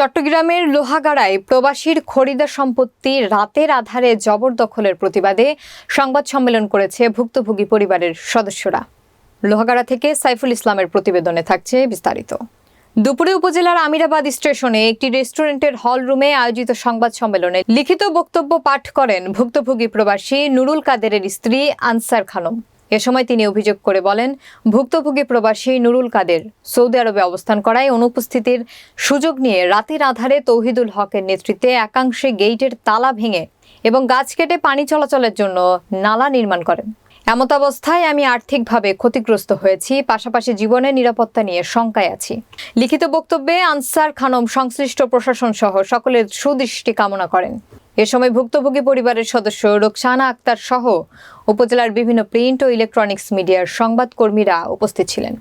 চট্টগ্রামের লোহাগাড়ায় প্রবাসীর খরিদা সম্পত্তি রাতের আধারে জবরদখলের প্রতিবাদে সংবাদ সম্মেলন করেছে ভুক্তভোগী পরিবারের সদস্যরা। লোহাগাড়া থেকে সাইফুল ইসলামের প্রতিবেদনে থাকছে বিস্তারিত। দুপুরে উপজেলার আমিরাবাদ স্টেশনে একটি রেস্টুরেন্টের হল রুমে আয়োজিত সংবাদ সম্মেলনে লিখিত বক্তব্য পাঠ করেন ভুক্তভোগী প্রবাসী নুরুল কাদেরের স্ত্রী আনসার খানম। এ সময় তিনি অভিযোগ করে বলেন, ভুক্তভোগী প্রবাসী নুরুল কাদের সৌদি আরবে অবস্থান করায় অনুপস্থিতির সুযোগ নিয়ে রাতের আধারে তৌহিদুল হকের নেতৃত্বে একাংশে গেইটের তালা ভেঙে এবং গাছ কেটে পানি চলাচলের জন্য নালা নির্মাণ করেন। এমতাবস্থায় আমি আর্থিকভাবে ক্ষতিগ্রস্ত হয়েছি, পাশাপাশি জীবনের নিরাপত্তা নিয়ে শঙ্কায় আছি। লিখিত বক্তব্যে আনসার খানম সংশ্লিষ্ট প্রশাসন সহ সকলের সুদৃষ্টি কামনা করেন। এ সময় ভুক্তভোগী পরিবারের সদস্য রোকসানা আক্তার সহ উপজেলার বিভিন্ন প্রিন্ট ও ইলেকট্রনিক্স মিডিয়ার সংবাদকর্মীরা উপস্থিত ছিলেন।